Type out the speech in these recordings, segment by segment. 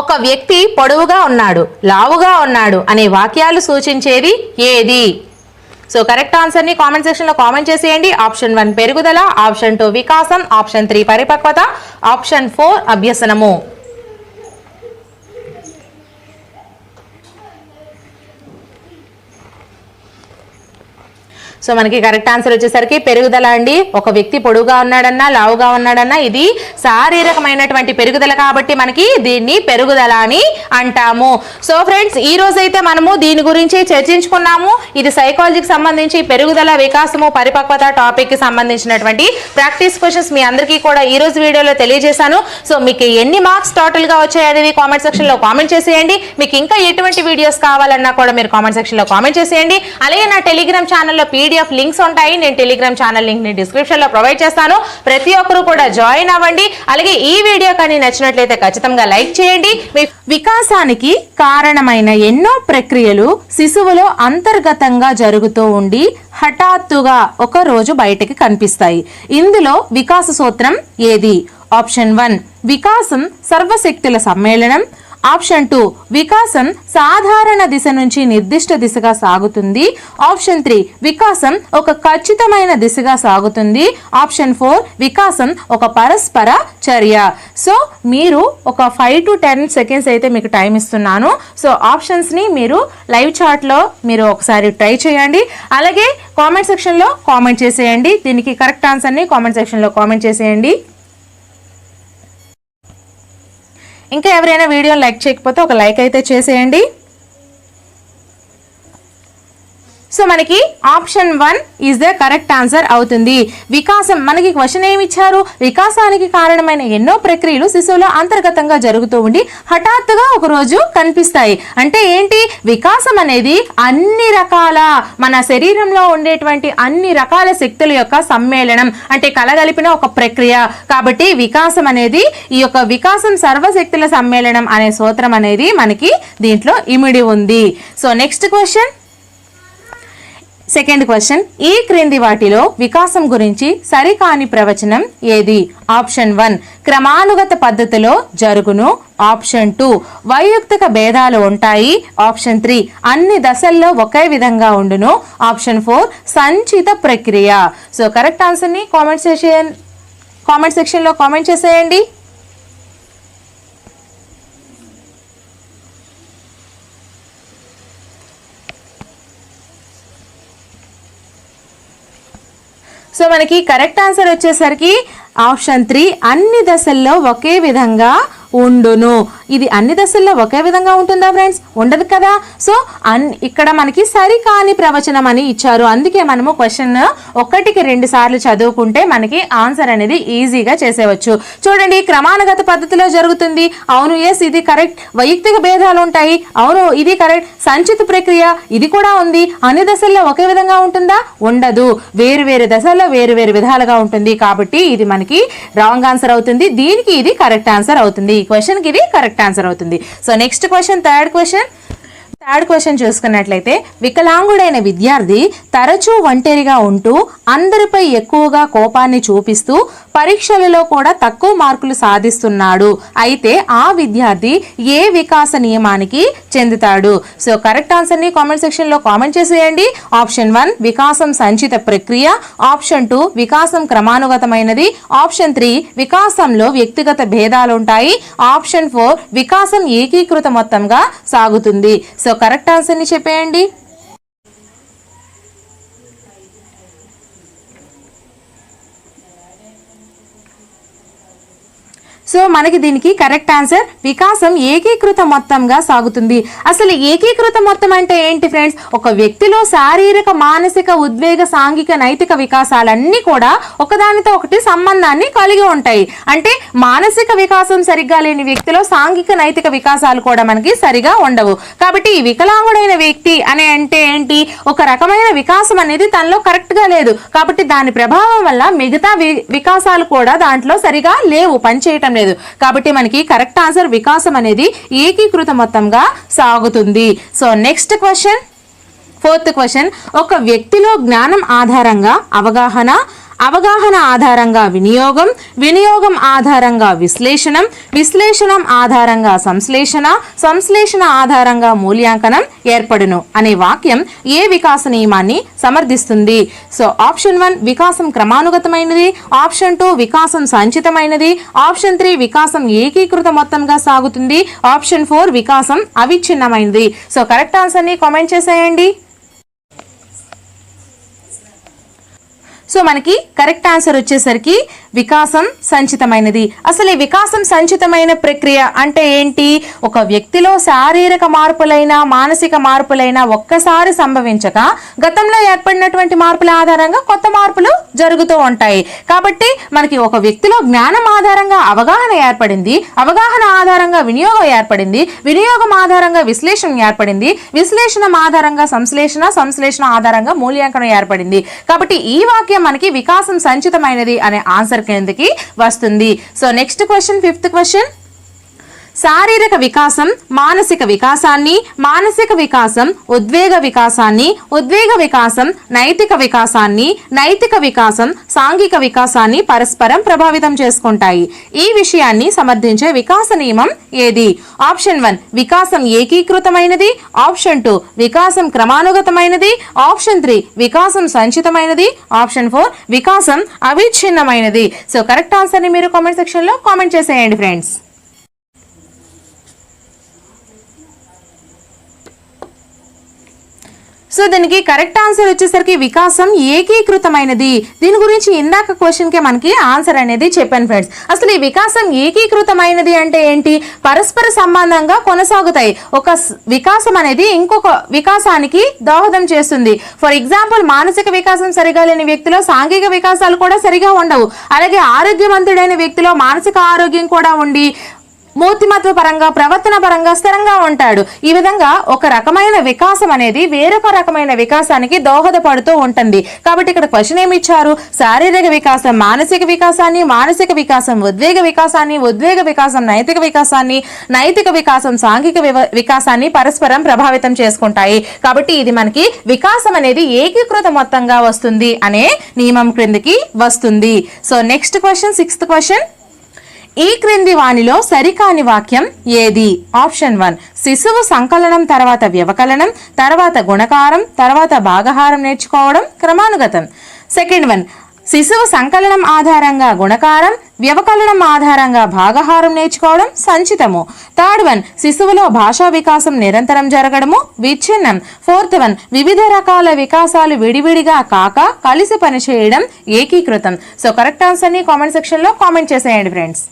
ఒక వ్యక్తి పొడవుగా ఉన్నాడు లావుగా ఉన్నాడు అనే వాక్యాలు సూచించేది ఏది? సో కరెక్ట్ ఆన్సర్ని కామెంట్ సెక్షన్లో కామెంట్ చేసేయండి. ఆప్షన్ వన్ పెరుగుదల ఆప్షన్ టూ వికాసం ఆప్షన్ త్రీ పరిపక్వత ఆప్షన్ ఫోర్ అభ్యసనము. సో మనకి కరెక్ట్ ఆన్సర్ వచ్చేసరికి పెరుగుదల అండి. ఒక వ్యక్తి పొడుగా ఉన్నాడన్నా లావుగా ఉన్నాడన్నా ఇది శారీరకమైనటువంటి పెరుగుదల కాబట్టి మనకి దీన్ని పెరుగుదల అని అంటాము. సో ఫ్రెండ్స్ ఈ రోజైతే మనము దీని గురించి చర్చించుకున్నాము. ఇది సైకాలజీకి సంబంధించి పెరుగుదల వికాసము పరిపక్వత టాపిక్కి సంబంధించినటువంటి ప్రాక్టీస్ క్వశ్చన్స్ మీ అందరికీ కూడా ఈ రోజు వీడియోలో తెలియజేశాను. సో మీకు ఎన్ని మార్క్స్ టోటల్గా వచ్చాయనేది అనేది కామెంట్ సెక్షన్లో కామెంట్ చేసేయండి. మీకు ఇంకా ఎటువంటి వీడియోస్ కావాలన్నా కూడా మీరు కామెంట్ సెక్షన్లో కామెంట్ చేసేయండి. అలాగే నా టెలిగ్రామ్ ఛానల్లో పీడిఎఫ్ లింక్స్ ఉంటాయి. నేను టెలిగ్రామ్ ఛానల్ లింక్ని డిస్క్రిప్షన్లో ప్రొవైడ్ చేస్తాను. ప్రతి ఒక్కరు కూడా జాయిన్ అవ్వండి. అలాగే ఈ వీడియో కానీ నచ్చినట్లయితే ఖచ్చితంగా లైక్ చేయండి. వికాసానికి కారణమైన ఎన్నో ప్రక్రియలు శిశువులో అంతర్గతంగా జరుగుతూ ఉండి హఠాత్తుగా ఒక రోజు బయటకి కనిపిస్తాయి. ఇందులో వికాస సూత్రం ఏది? ఆప్షన్ వన్ వికాసం సర్వశక్తుల సమ్మేళనం. ఆప్షన్ టూ వికాసం సాధారణ దిశ నుంచి నిర్దిష్ట దిశగా సాగుతుంది. ఆప్షన్ త్రీ వికాసం ఒక ఖచ్చితమైన దిశగా సాగుతుంది. ఆప్షన్ ఫోర్ వికాసం ఒక పరస్పర చర్య. సో మీరు ఒక ఫైవ్ టు టెన్ సెకండ్స్ అయితే మీకు టైం ఇస్తున్నాను. సో ఆప్షన్స్ని మీరు లైవ్ చాట్లో మీరు ఒకసారి ట్రై చేయండి. అలాగే కామెంట్ సెక్షన్లో కామెంట్ చేసేయండి. దీనికి కరెక్ట్ ఆన్సర్ని కామెంట్ సెక్షన్లో కామెంట్ చేసేయండి. ఇంకా ఎవరైనా వీడియోని లైక్ చేయకపోతే ఒక లైక్ అయితే చేసేయండి. సో మనకి option one is the correct answer అవుతుంది. వికాసం మనకి క్వశ్చన్ ఏమి ఇచ్చారు? వికాసానికి కారణమైన ఎన్నో ప్రక్రియలు శిశువులో అంతర్గతంగా జరుగుతూ ఉండి హఠాత్తుగా ఒక రోజు కనిపిస్తాయి. అంటే ఏంటి? వికాసం అనేది అన్ని రకాల మన శరీరంలో ఉండేటువంటి అన్ని రకాల శక్తుల యొక్క సమ్మేళనం. అంటే కలగలిపిన ఒక ప్రక్రియ. కాబట్టి వికాసం అనేది ఈ యొక్క వికాసం సర్వశక్తుల సమ్మేళనం అనే సూత్రం అనేది మనకి దీంట్లో ఇమిడి ఉంది. So next question second question ఈ క్రింది వాటిలో వికాసం గురించి సరికాని ప్రవచనం ఏది? ఆప్షన్ వన్ క్రమానుగత పద్ధతిలో జరుగును. ఆప్షన్ టూ వైయక్తిక భేదాలు ఉంటాయి. ఆప్షన్ త్రీ అన్ని దశల్లో ఒకే విధంగా ఉండును. ఆప్షన్ ఫోర్ సంచిత ప్రక్రియ. సో కరెక్ట్ ఆన్సర్ని కామెంట్ సెషన్ కామెంట్ సెక్షన్లో కామెంట్ చేసేయండి సో మనకి కరెక్ట్ ఆన్సర్ వచ్చేసరికి ఆప్షన్ త్రీ అన్ని దశల్లో ఒకే విధంగా ఉండును. ఇది అన్ని దశల్లో ఒకే విధంగా ఉంటుందా ఫ్రెండ్స్ ఉండదు కదా? సో అన్ ఇక్కడ మనకి సరికాని ప్రవచనం అని ఇచ్చారు. అందుకే మనము క్వశ్చన్ ఒకటికి రెండు సార్లు చదువుకుంటే మనకి ఆన్సర్ అనేది ఈజీగా చేసేవచ్చు. చూడండి క్రమానుగత పద్ధతిలో జరుగుతుంది. అవును ఎస్ ఇది కరెక్ట్ వైయక్తిక భేదాలు ఉంటాయి. అవును ఇది కరెక్ట్ సంచిత ప్రక్రియ ఇది కూడా ఉంది. అన్ని దశల్లో ఒకే విధంగా ఉంటుందా? ఉండదు. వేరు వేరు దశల్లో వేరు వేరు విధాలుగా ఉంటుంది. కాబట్టి ఇది మనకి రాంగ్ ఆన్సర్ అవుతుంది. దీనికి ఇది కరెక్ట్ ఆన్సర్ అవుతుంది. ఈ క్వశ్చన్కి ఇది కరెక్ట్ ఆన్సర్ అవుతుంది. So next question third question third question చూసుకున్నట్లయితే వికలాంగుడైన విద్యార్థి తరచూ ఒంటరిగా ఉంటూ అందరిపై ఎక్కువగా కోపాన్ని చూపిస్తూ పరీక్షలలో కూడా తక్కువ మార్కులు సాధిస్తున్నాడు. అయితే ఆ విద్యార్థి ఏ వికాస నియమానికి చెందుతాడు? సో కరెక్ట్ ఆన్సర్ని కామెంట్ సెక్షన్లో కామెంట్ చేసేయండి. ఆప్షన్ వన్ వికాసం సంచిత ప్రక్రియ. ఆప్షన్ టూ వికాసం క్రమానుగతమైనది. ఆప్షన్ త్రీ వికాసంలో వ్యక్తిగత భేదాలు ఉంటాయి ఆప్షన్ ఫోర్ వికాసం ఏకీకృత మొత్తంగా సాగుతుంది. సో కరెక్ట్ ఆన్సర్ని చెప్పేయండి. సో మనకి దీనికి కరెక్ట్ ఆన్సర్ వికాసం ఏకీకృత మొత్తంగా సాగుతుంది. అసలు ఏకీకృత మొత్తం అంటే ఏంటి ఫ్రెండ్స్? ఒక వ్యక్తిలో శారీరక మానసిక ఉద్వేగ సాంఘిక నైతిక వికాసాలన్నీ కూడా ఒకదానితో ఒకటి సంబంధాన్ని కలిగి ఉంటాయి. అంటే మానసిక వికాసం సరిగ్గా లేని వ్యక్తిలో సాంఘిక నైతిక వికాసాలు కూడా మనకి సరిగా ఉండవు. కాబట్టి ఈ వికలాంగుడైన వ్యక్తి అనే అంటే ఏంటి? ఒక రకమైన వికాసం అనేది తనలో కరెక్ట్గా లేదు. కాబట్టి దాని ప్రభావం వల్ల మిగతా వి- వికాసాలు కూడా దాంట్లో సరిగా లేవు. పనిచేయటం లేదు. కాబట్టి మనకి కరెక్ట్ ఆన్సర్ వికాసం అనేది ఏకీకృత మొత్తంగా సాగుతుంది. So next question fourth question ఒక వ్యక్తిలో జ్ఞానం ఆధారంగా అవగాహన అవగాహన ఆధారంగా వినియోగం వినియోగం ఆధారంగా విశ్లేషణం విశ్లేషణం ఆధారంగా సంశ్లేషణ సంశ్లేషణ ఆధారంగా మూల్యాంకనం ఏర్పడును అనే వాక్యం ఏ వికాస నియమాన్ని సమర్థిస్తుంది? సో ఆప్షన్ వన్ వికాసం క్రమానుగతమైనది ఆప్షన్ టూ వికాసం సంచితమైనది ఆప్షన్ త్రీ వికాసం ఏకీకృత మొత్తంగా సాగుతుంది ఆప్షన్ ఫోర్ వికాసం అవిచ్ఛిన్నమైనది. సో కరెక్ట్ ఆన్సర్ని కామెంట్ చేసేయండి. సో మనకి కరెక్ట్ ఆన్సర్ వచ్చేసరికి వికాసం సంచితమైనది. అసలు ఈ వికాసం సంచితమైన ప్రక్రియ అంటే ఏంటి? ఒక వ్యక్తిలో శారీరక మార్పులైన మానసిక మార్పులైన ఒక్కసారి సంభవించక గతంలో ఏర్పడినటువంటి మార్పుల ఆధారంగా కొత్త మార్పులు జరుగుతూ ఉంటాయి. కాబట్టి మనకి ఒక వ్యక్తిలో జ్ఞానం ఆధారంగా అవగాహన ఏర్పడింది అవగాహన ఆధారంగా వినియోగం ఏర్పడింది వినియోగం ఆధారంగా విశ్లేషణ ఏర్పడింది విశ్లేషణ ఆధారంగా సంశ్లేషణ సంశ్లేషణ ఆధారంగా మూల్యాంకనం ఏర్పడింది. కాబట్టి ఈ వాక్యం మనకి వికాసం సంచితమైనది అనే ఆన్సర్ కిందకి వస్తుంది. So next question fifth question శారీరక వికాసం మానసిక వికాసాన్ని మానసిక వికాసం ఉద్వేగ వికాసాన్ని ఉద్వేగ వికాసం నైతిక వికాసాన్ని నైతిక వికాసం సాంఘిక వికాసాన్ని పరస్పరం ప్రభావితం చేసుకుంటాయి. ఈ విషయాన్ని సమర్థించే వికాస నియమం ఏది? ఆప్షన్ వన్ వికాసం ఏకీకృతమైనది. ఆప్షన్ టూ వికాసం క్రమానుగతమైనది. ఆప్షన్ త్రీ వికాసం సంచితమైనది. ఆప్షన్ ఫోర్ వికాసం అవిచ్ఛిన్నమైనది. సో కరెక్ట్ ఆన్సర్ని మీరు కామెంట్ సెక్షన్లో కామెంట్ చేసేయండి ఫ్రెండ్స్. సో దీనికి కరెక్ట్ ఆన్సర్ వచ్చేసరికి వికాసం ఏకీకృతమైనది. దీని గురించి ఇందాక క్వశ్చన్కే మనకి ఆన్సర్ అనేది చెప్పాను ఫ్రెండ్స్ అసలు ఈ వికాసం ఏకీకృతమైనది అంటే ఏంటి? పరస్పర సంబంధంగా కొనసాగుతాయి. ఒక వికాసం అనేది ఇంకొక వికాసానికి దోహదం చేస్తుంది. ఫర్ ఎగ్జాంపుల్ మానసిక వికాసం సరిగా లేని వ్యక్తిలో సాంఘిక వికాసాలు కూడా సరిగా ఉండవు. అలాగే ఆరోగ్యవంతుడైన వ్యక్తిలో మానసిక ఆరోగ్యం కూడా ఉండి మూర్తిమత్వ పరంగా ప్రవర్తన పరంగా స్థిరంగా ఉంటాడు. ఈ విధంగా ఒక రకమైన వికాసం అనేది వేరొక రకమైన వికాసానికి దోహదపడుతూ ఉంటుంది. కాబట్టి ఇక్కడ క్వశ్చన్ ఏమి ఇచ్చారు? శారీరక వికాసం మానసిక వికాసాన్ని మానసిక వికాసం ఉద్వేగ వికాసాన్ని ఉద్వేగ వికాసం నైతిక వికాసాన్ని నైతిక వికాసం సాంఘిక వికాసాన్ని పరస్పరం ప్రభావితం చేసుకుంటాయి. కాబట్టి ఇది మనకి వికాసం అనేది ఏకీకృత మొత్తంగా వస్తుంది అనే నియమం క్రిందికి వస్తుంది. So next question sixth question ఈ క్రింది వానిలో సరికాని వాక్యం ఏది? ఆప్షన్ వన్ శిశువు సంకలనం తర్వాత వ్యవకలనం తర్వాత గుణకారం తర్వాత భాగహారం నేర్చుకోవడం క్రమానుగతం. సెకండ్ వన్ శిశువు సంకలనం ఆధారంగా గుణకారం వ్యవకలనం ఆధారంగా భాగహారం నేర్చుకోవడం సంచితము. థర్డ్ వన్ శిశువులో భాషా వికాసం నిరంతరం జరగడము విచ్ఛిన్నం. ఫోర్త్ వన్ వివిధ రకాల వికాసాలు విడివిడిగా కాక కలిసి పనిచేయడం ఏకీకృతం. సో కరెక్ట్ ఆన్సర్ని కామెంట్ సెక్షన్లో కామెంట్ చేసేయండి ఫ్రెండ్స్.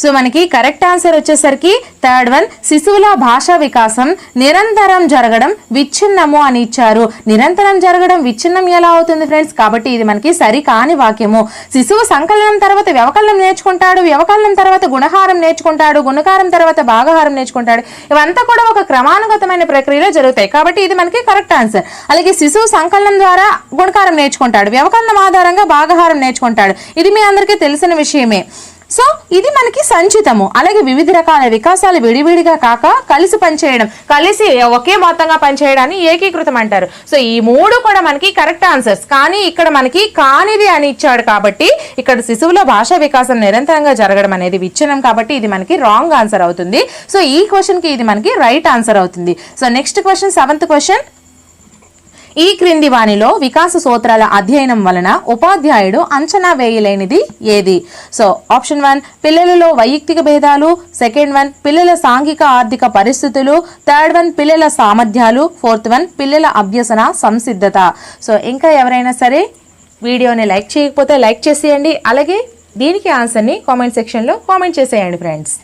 సో మనకి కరెక్ట్ ఆన్సర్ వచ్చేసరికి థర్డ్ వన్ శిశువుల భాషా వికాసం నిరంతరం జరగడం విచ్ఛిన్నము అని ఇచ్చారు. నిరంతరం జరగడం విచ్ఛిన్నం ఎలా అవుతుంది ఫ్రెండ్స్? కాబట్టి ఇది మనకి సరి కాని వాక్యము. శిశువు సంకలనం తర్వాత వ్యవకలనం నేర్చుకుంటాడు వ్యవకలనం తర్వాత గుణహారం నేర్చుకుంటాడు గుణకారం తర్వాత భాగహారం నేర్చుకుంటాడు. ఇవంతా కూడా ఒక క్రమానుగతమైన ప్రక్రియలో జరుగుతాయి. కాబట్టి ఇది మనకి కరెక్ట్ ఆన్సర్. అలాగే శిశువు సంకలనం ద్వారా గుణకారం నేర్చుకుంటాడు వ్యవకలనం ఆధారంగా భాగహారం నేర్చుకుంటాడు. ఇది మీ అందరికీ తెలిసిన విషయమే. సో ఇది మనకి సంచితము. అలాగే వివిధ రకాల వికాసాలు విడివిడిగా కాక కలిసి పనిచేయడం కలిసి ఒకే మొత్తంగా పనిచేయడాన్ని ఏకీకృతం అంటారు. సో ఈ మూడు కూడా మనకి కరెక్ట్ ఆన్సర్స్. కానీ ఇక్కడ మనకి కానిది అని ఇచ్చాడు కాబట్టి ఇక్కడ శిశువులో భాషా వికాసం నిరంతరంగా జరగడం అనేది విచ్ఛిన్నం కాబట్టి ఇది మనకి రాంగ్ ఆన్సర్ అవుతుంది. సో ఈ క్వశ్చన్కి ఇది మనకి రైట్ ఆన్సర్ అవుతుంది. So next question seventh question. ఈ క్రింది వానిలో వికాస సూత్రాల అధ్యయనం వలన ఉపాధ్యాయుడు అంచనా వేయలేనిది ఏది? సో ఆప్షన్ వన్ పిల్లలలో వైయక్తిక భేదాలు. సెకండ్ వన్ పిల్లల సాంఘిక ఆర్థిక పరిస్థితులు. థర్డ్ వన్ పిల్లల సామర్థ్యాలు. ఫోర్త్ వన్ పిల్లల అభ్యసన సంసిద్ధత. సో ఇంకా ఎవరైనా సరే వీడియోని లైక్ చేయకపోతే లైక్ చేసేయండి. అలాగే దీనికి ఆన్సర్ని కామెంట్ సెక్షన్లో కామెంట్ చేసేయండి ఫ్రెండ్స్.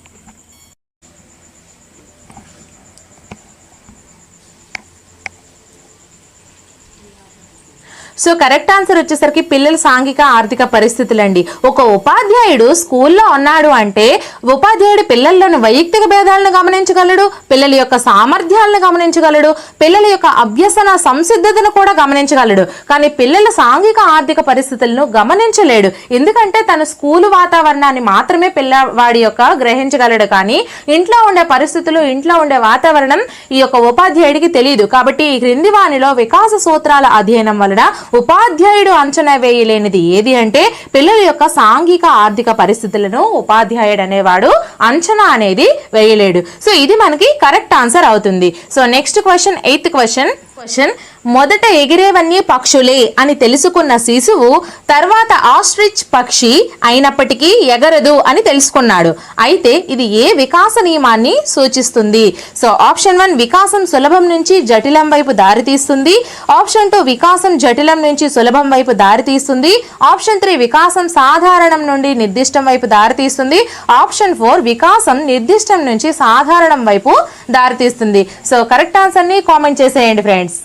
సో కరెక్ట్ ఆన్సర్ వచ్చేసరికి పిల్లల సాంఘిక ఆర్థిక పరిస్థితులండి. ఒక ఉపాధ్యాయుడు స్కూల్లో ఉన్నాడు అంటే ఉపాధ్యాయుడు పిల్లల్లోని వైయక్తిక భేదాలను గమనించగలడు పిల్లల యొక్క సామర్థ్యాలను గమనించగలడు పిల్లల యొక్క అభ్యసన సంసిద్ధతను కూడా గమనించగలడు. కానీ పిల్లల సాంఘిక ఆర్థిక పరిస్థితులను గమనించలేడు. ఎందుకంటే తన స్కూలు వాతావరణాన్ని మాత్రమే పిల్లవాడి యొక్క గ్రహించగలడు. కానీ ఇంట్లో ఉండే పరిస్థితులు ఇంట్లో ఉండే వాతావరణం ఈ యొక్క ఉపాధ్యాయుడికి తెలియదు కాబట్టి ఈ క్రింది వానిలో వికాస సూత్రాల అధ్యయనం వలన ఉపాధ్యాయుడు అంచనా వేయలేనిది ఏది అంటే పిల్లల యొక్క సాంఘిక ఆర్థిక పరిస్థితులను ఉపాధ్యాయుడు అనేవాడు అంచనా అనేది వేయలేడు. సో ఇది మనకి కరెక్ట్ ఆన్సర్ అవుతుంది. So next question eighth question. Question మొదట ఎగిరేవన్నీ పక్షులే అని తెలుసుకున్న శిశువు తర్వాత ఆస్ట్రిచ్ పక్షి అయినప్పటికీ ఎగరదు అని తెలుసుకున్నాడు. అయితే ఇది ఏ వికాస నియమాన్ని సూచిస్తుంది? సో ఆప్షన్ వన్ వికాసం సులభం నుంచి జటిలం వైపు దారితీస్తుంది ఆప్షన్ టూ వికాసం జటిలం నుంచి సులభం వైపు దారితీస్తుంది ఆప్షన్ త్రీ వికాసం సాధారణం నుండి నిర్దిష్టం వైపు దారితీస్తుంది ఆప్షన్ ఫోర్ వికాసం నిర్దిష్టం నుంచి సాధారణం వైపు దారితీస్తుంది సో కరెక్ట్ ఆన్సర్ని కామెంట్ చేసేయండి ఫ్రెండ్స్.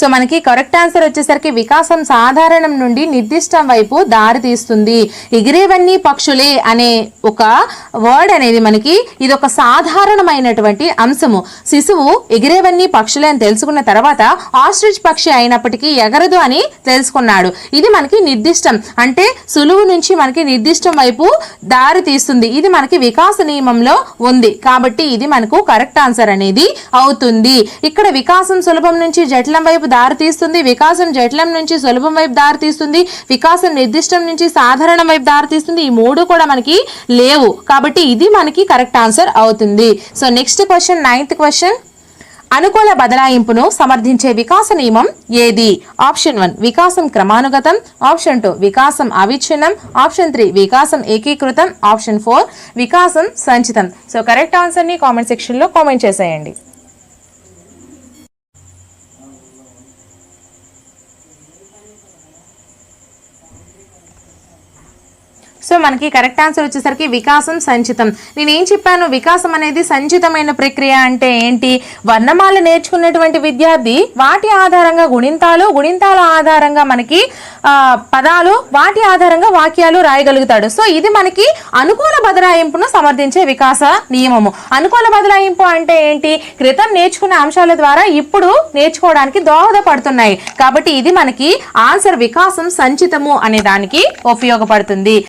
సో మనకి కరెక్ట్ ఆన్సర్ వచ్చేసరికి వికాసం సాధారణం నుండి నిర్దిష్టం వైపు దారి తీస్తుంది. ఎగిరేవన్నీ పక్షులే అనే ఒక వర్డ్ అనేది మనకి ఇది ఒక సాధారణమైనటువంటి అంశము. శిశువు ఎగిరేవన్నీ పక్షులే అని తెలుసుకున్న తర్వాత ఆస్ట్రిచ్ పక్షి అయినప్పటికీ ఎగరదు అని తెలుసుకున్నాడు. ఇది మనకి నిర్దిష్టం. అంటే సులువు నుంచి మనకి నిర్దిష్టం వైపు దారి తీస్తుంది. ఇది మనకి వికాస నియమంలో ఉంది. కాబట్టి ఇది మనకు కరెక్ట్ ఆన్సర్ అనేది అవుతుంది. ఇక్కడ వికాసం సులభం నుంచి జట్లం వైపు దారితీస్తుంది. వికాసం జటిలం నుంచి సులభం వైపు దారితీస్తుంది. వికాసం నిర్దిష్టం నుంచి సాధారణం వైపు దారితీస్తుంది. ఈ మూడు కూడా మనకి లేవు. కాబట్టి ఇది మనకి కరెక్ట్ ఆన్సర్ అవుతుంది. So next question ninth question. అనుకూల బదలాయింపును సమర్థించే వికాస నియమం ఏది? ఆప్షన్ వన్ వికాసం క్రమానుగతం. ఆప్షన్ టూ వికాసం అవిచ్ఛిన్నం. ఆప్షన్ త్రీ వికాసం ఏకీకృతం. ఆప్షన్ ఫోర్ వికాసం సంచితం. సో కరెక్ట్ ఆన్సర్ని కామెంట్ సెక్షన్లో కామెంట్ చేసేయండి. సో మనకి కరెక్ట్ ఆన్సర్ వచ్చేసరికి వికాసం సంచితం. నేను ఏం చెప్పాను? వికాసం అనేది సంచితమైన ప్రక్రియ అంటే ఏంటి? వర్ణమాల నేర్చుకున్నటువంటి విద్యార్థి వాటి ఆధారంగా గుణింతాలు గుణింతాల ఆధారంగా మనకి పదాలు వాటి ఆధారంగా వాక్యాలు రాయగలుగుతాడు. సో ఇది మనకి అనుకూల బదలాయింపును సమర్థించే వికాస నియమము. అనుకూల బదలాయింపు అంటే ఏంటి? క్రితం నేర్చుకున్న అంశాల ద్వారా ఇప్పుడు నేర్చుకోవడానికి దోహదపడుతున్నాయి. కాబట్టి ఇది మనకి ఆన్సర్ వికాసం సంచితము అనే దానికి ఉపయోగపడుతుంది.